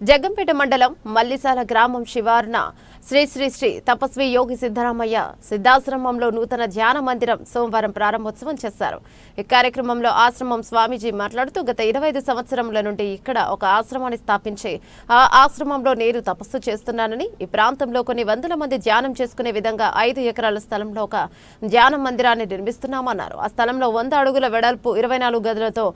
జగ్గంపేట మండలం మల్లిసాల గ్రామం శివారున శ్రీ శ్రీ శ్రీ తపస్వి యోగి సిద్ధరామయ్య సిద్ధాశ్రమంలో నూతన ధ్యాన మందిరం సోమవారం ప్రారంభోత్సవం చేశారు. ఈ కార్యక్రమంలో ఆశ్రమం స్వామీజీ మాట్లాడుతూ గత ఇరవై ఐదు సంవత్సరముల నుండి ఇక్కడ ఒక ఆశ్రమాన్ని స్థాపించి ఆ ఆశ్రమంలో నేను తపస్సు చేస్తున్నానని ఈ ప్రాంతంలో కొన్ని వందల మంది ధ్యానం చేసుకునే విధంగా ఐదు ఎకరాల స్థలంలో ఒక ధ్యాన మందిరాన్ని నిర్మిస్తున్నామన్నారు. ఆ స్థలంలో వంద అడుగుల వెడల్పు ఇరవై నాలుగు గదులతో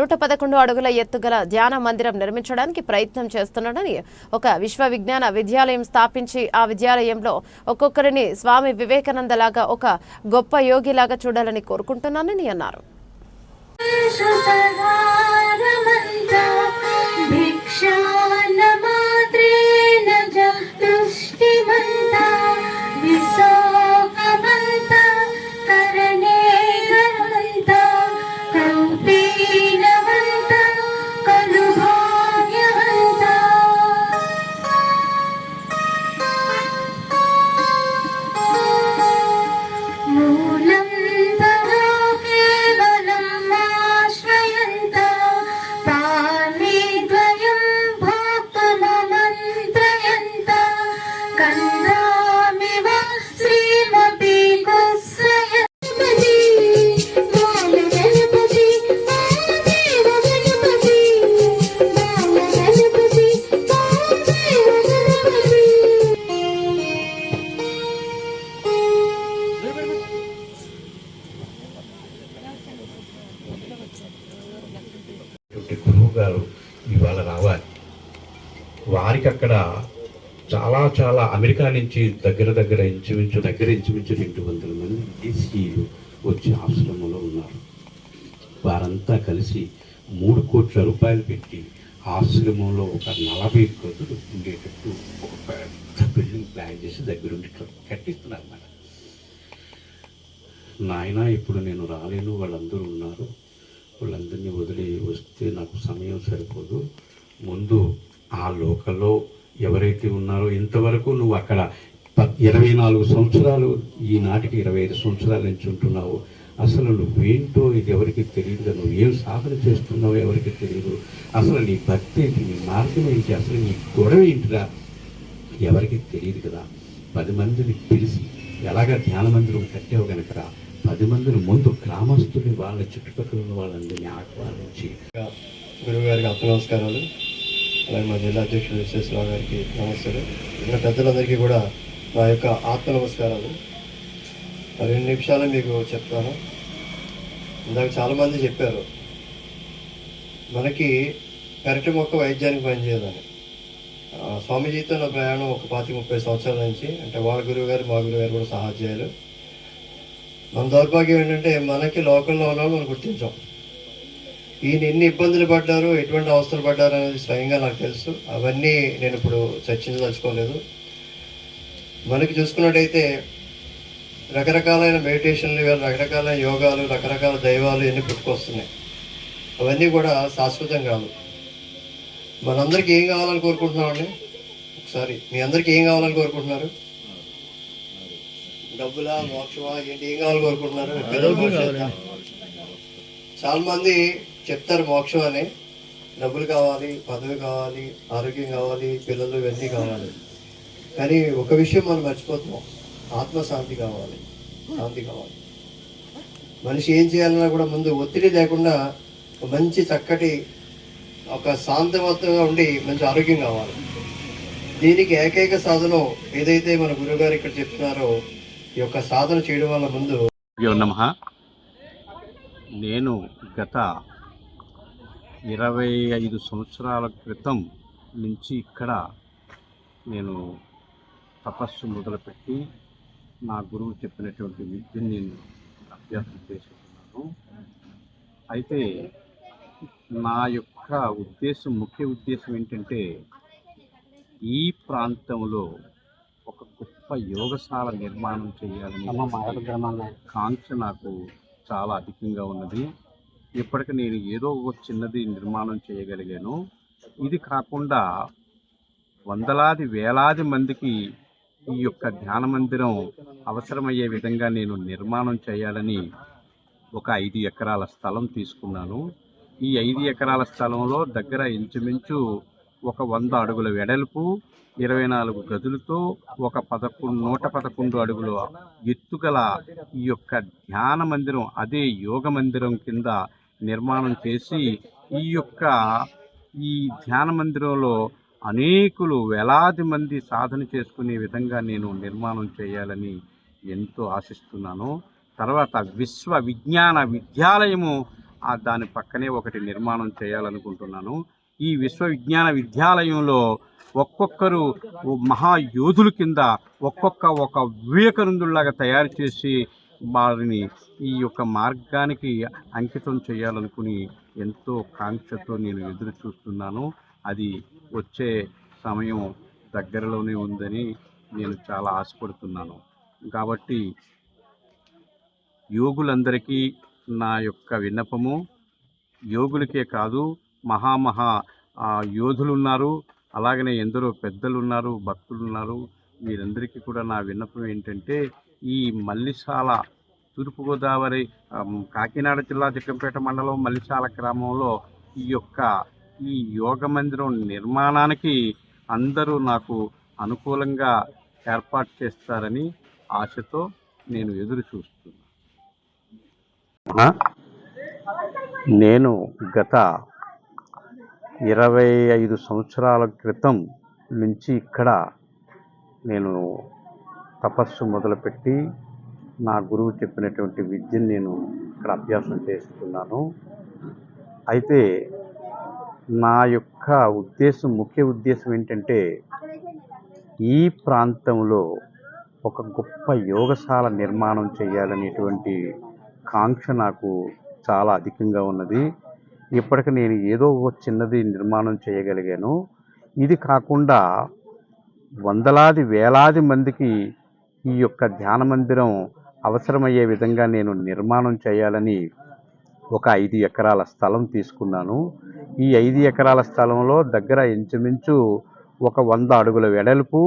నూట పదకొండు అడుగుల ఎత్తుగల ధ్యాన మందిరం నిర్మించడానికి ప్రయత్నం చేస్తున్నాడని ఒక విశ్వ విజ్ఞాన విద్యాలయం స్థాపించి ఆ విద్యాలయంలో ఒక్కొక్కరిని స్వామి వివేకానంద లాగా ఒక గొప్ప యోగిలాగా చూడాలని కోరుకుంటున్నానని అన్నారు सुसधारमन्ता గారు ఇవాళ రావాలి. వారికి అక్కడ చాలా చాలా అమెరికా నుంచి దగ్గర దగ్గర ఇంచుమించు దగ్గర ఇంచుమించు రెండు వందల మంది విదేశీయులు వచ్చి ఆశ్రమంలో ఉన్నారు. వారంతా కలిసి మూడు కోట్ల రూపాయలు పెట్టి ఆశ్రమంలో ఒక నలభై గదులు ఉండేటట్టు ఒక పెద్ద బిల్డింగ్ ప్లాన్ చేసి దగ్గరుండి కట్టిస్తున్నారు అన్నమాట నాయన ఇప్పుడు నేను రాలేను వాళ్ళందరూ ఉన్నారు. వాళ్ళందరినీ వదిలి వస్తే నాకు సమయం సరిపోదు. ముందు ఆ లోకల్లో ఎవరైతే ఉన్నారో ఇంతవరకు నువ్వు అక్కడ ప- ఇరవై నాలుగు సంవత్సరాలు ఈనాటికి ఇరవై ఐదు సంవత్సరాల నుంచి ఉంటున్నావు. అసలు నువ్వేంటో ఇది ఎవరికి తెలియదు నువ్వు ఏం సాధన చేస్తున్నావో ఎవరికి తెలియదు. అసలు నీ భక్తి ఏంటి? నీ మార్గం ఏంటి? అసలు నీ గొడవ ఏంటిరా? ఎవరికి తెలియదు కదా. పది మందిని పిలిచి ఎలాగ ధ్యాన మందిరం కట్టావు గనక పది మందిని ముందు గ్రామస్తుని వాళ్ళ చుట్టుపక్కల ఉన్న వాళ్ళందరినీ ఆహ్వానించి. గురువు గారికి అప్ప నమస్కారాలు. అలాగే మా జిల్లా అధ్యక్షుడు విశ్వేశ్వరరావు గారికి నమస్కారం ఇంకా పెద్దలందరికీ కూడా నా యొక్క ఆత్మ నమస్కారాలు. రెండు నిమిషాలు మీకు చెప్తాను. ఇందాక చాలామంది చెప్పారు మనకి పెరటి మొక్క వైద్యానికి పనిచేయదని. ఆ, స్వామీజీతో నా ప్రయాణం ఒక పాతి ముప్పై సంవత్సరాల నుంచి అంటే వాళ్ళ గురువు గారు మా గురువు గారు కూడా సహాధ్యాయులు మన దౌర్భాగ్యం ఏంటంటే మనకి లోకల్లో ఉన్న మనం గుర్తించాం. ఈయన ఎన్ని ఇబ్బందులు పడ్డారు ఎటువంటి అవస్థలు పడ్డారు అనేది స్వయంగా నాకు తెలుసు. అవన్నీ నేను ఇప్పుడు చర్చించదలుచుకోలేదు. మనకి చూసుకున్నట్టయితే రకరకాలైన మెడిటేషన్లు ఇవాళ రకరకాలైన యోగాలు రకరకాల దైవాలు ఇవన్నీ పుట్టుకొస్తున్నాయి. అవన్నీ కూడా శాశ్వతం కాదు. మనందరికీ ఏం కావాలని కోరుకుంటున్నామండి? ఒకసారి మీ అందరికీ ఏం కావాలని కోరుకుంటున్నారు? డబ్బులా మోక్షమా ఏంటి ఏం కావాలని కోరుకుంటున్నారు? చాలా మంది చెప్తారు మోక్షం అని. డబ్బులు కావాలి పదవి కావాలి ఆరోగ్యం కావాలి పిల్లలు ఇవన్నీ కావాలి. కానీ ఒక విషయం మనం మర్చిపోతున్నాం. ఆత్మశాంతి కావాలి శాంతి కావాలి. మనిషి ఏం చేయాలన్నా కూడా ముందు ఒత్తిడి లేకుండా మంచి చక్కటి ఒక శాంతవంతంగా ఉండి మంచి ఆరోగ్యం కావాలి. దీనికి ఏకైక సాధనం ఏదైతే మన గురువుగారు ఇక్కడ చెప్తున్నారో ఈ యొక్క సాధన చేయడం వల్ల ముందు యో నమ. నేను గత ఇరవై ఐదు సంవత్సరాల క్రితం నుంచి ఇక్కడ నేను తపస్సు మొదలుపెట్టి నా గురువు చెప్పినటువంటి విద్యను నేను అభ్యాసం చేసుకున్నాను అయితే నా యొక్క ఉద్దేశం ముఖ్య ఉద్దేశం ఏంటంటే ఈ ప్రాంతంలో ఒక గొప్ప యోగశాల నిర్మాణం చేయాలని కాంక్ష నాకు చాలా అధికంగా ఉన్నది. ఇప్పటికి నేను ఏదో ఒక చిన్నది నిర్మాణం చేయగలిగాను. ఇది కాకుండా వందలాది వేలాది మందికి ఈ యొక్క ధ్యాన మందిరం అవసరమయ్యే విధంగా నేను నిర్మాణం చేయాలని ఒక ఐదు ఎకరాల స్థలం తీసుకున్నాను. ఈ ఐదు ఎకరాల స్థలంలో దగ్గర ఇంచుమించు ఒక వంద అడుగుల వెడల్పు ఇరవై నాలుగు గదులతో ఒక పదకొండు నూట పదకొండు అడుగుల ఎత్తుగల ఈ యొక్క ధ్యాన మందిరం అదే యోగ మందిరం కింద నిర్మాణం చేసి ఈ యొక్క ఈ ధ్యాన మందిరంలో అనేకులు వేలాది మంది సాధన చేసుకునే విధంగా నేను నిర్మాణం చేయాలని ఎంతో ఆశిస్తున్నాను. తర్వాత విశ్వ విజ్ఞాన విద్యాలయము దాని పక్కనే ఒకటి నిర్మాణం చేయాలనుకుంటున్నాను. ఈ విశ్వవిజ్ఞాన విద్యాలయంలో ఒక్కొక్కరు మహాయోధుల కింద ఒక్కొక్క ఒక వివేకనందుల్లాగా తయారు చేసి వారిని ఈ యొక్క మార్గానికి అంకితం చేయాలనుకుని ఎంతో కాంక్షతో నేను ఎదురు చూస్తున్నాను. అది వచ్చే సమయం దగ్గరలోనే ఉందని నేను చాలా ఆశపడుతున్నాను. కాబట్టి యోగులందరికీ నా యొక్క విన్నపము యోగులకే కాదు మహామహా యోధులు ఉన్నారు అలాగనే ఎందరో పెద్దలు ఉన్నారు భక్తులు ఉన్నారు వీరందరికీ కూడా నా విన్నపం ఏంటంటే ఈ మల్లిశాల తూర్పుగోదావరి కాకినాడ జిల్లా జగ్గంపేట మండలం మల్లిశాల గ్రామంలో ఈ యొక్క ఈ యోగ మందిరం నిర్మాణానికి అందరూ నాకు అనుకూలంగా ఏర్పాటు చేస్తారని ఆశతో నేను ఎదురు చూస్తున్నా. నేను గత ఇరవై ఐదు సంవత్సరాల క్రితం నుంచి ఇక్కడ నేను తపస్సు మొదలుపెట్టి నా గురువు చెప్పినటువంటి విద్యను నేను ఇక్కడ అభ్యాసం చేస్తున్నాను. అయితే నా యొక్క ఉద్దేశం ముఖ్య ఉద్దేశం ఏంటంటే ఈ ప్రాంతంలో ఒక గొప్ప యోగశాల నిర్మాణం చేయాలనేటువంటి కాంక్ష నాకు చాలా అధికంగా ఉన్నది. ఇప్పటికి నేను ఏదో ఒక చిన్నది నిర్మాణం చేయగలిగాను. ఇది కాకుండా వందలాది వేలాది మందికి ఈ యొక్క ధ్యాన మందిరం అవసరమయ్యే విధంగా నేను నిర్మాణం చేయాలని ఒక ఐదు ఎకరాల స్థలం తీసుకున్నాను. ఈ ఐదు ఎకరాల స్థలంలో దగ్గర ఇంచుమించు ఒక వంద అడుగుల వెడల్పు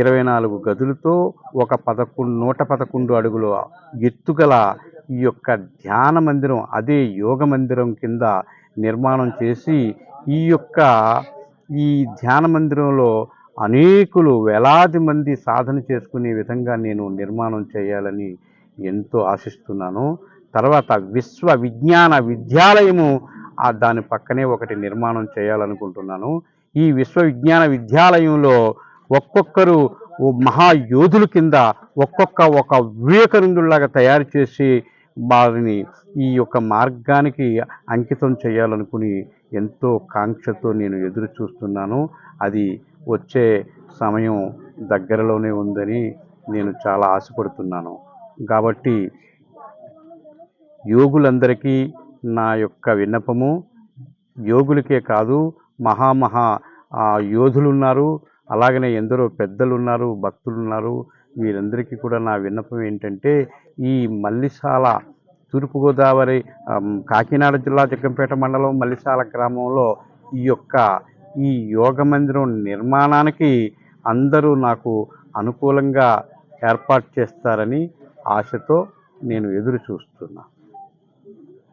ఇరవై నాలుగు గదులతో ఒక పదకొండు నూట పదకొండు అడుగుల ఎత్తుగల ఈ యొక్క ధ్యాన మందిరం అదే యోగ మందిరం కింద నిర్మాణం చేసి ఈ యొక్క ఈ ధ్యాన మందిరంలో అనేకులు వేలాది మంది సాధన చేసుకునే విధంగా నేను నిర్మాణం చేయాలని ఎంతో ఆశిస్తున్నాను. తర్వాత విశ్వ విజ్ఞాన విద్యాలయము దాని పక్కనే ఒకటి నిర్మాణం చేయాలనుకుంటున్నాను. ఈ విశ్వ విజ్ఞాన విద్యాలయంలో ఒక్కొక్కరు మహాయోధుల కింద ఒక్కొక్క ఒక వివేకనందుల్లాగా తయారు చేసి వారిని ఈ యొక్క మార్గానికి అంకితం చేయాలనుకుని ఎంతో కాంక్షతో నేను ఎదురు చూస్తున్నాను. అది వచ్చే సమయం దగ్గరలోనే ఉందని నేను చాలా ఆశపడుతున్నాను. కాబట్టి యోగులందరికీ నా యొక్క విన్నపము యోగులకే కాదు మహామహా ఆ, యోధులు ఉన్నారు అలాగనే ఎందరో పెద్దలు ఉన్నారు భక్తులు ఉన్నారు వీరందరికీ కూడా నా విన్నపం ఏంటంటే ఈ మల్లిశాల తూర్పుగోదావరి కాకినాడ జిల్లా జగ్గంపేట మండలం మల్లిశాల గ్రామంలో ఈ యొక్క ఈ యోగ మందిరం నిర్మాణానికి అందరూ నాకు అనుకూలంగా ఏర్పాటు చేస్తారని ఆశతో నేను ఎదురు చూస్తున్నాను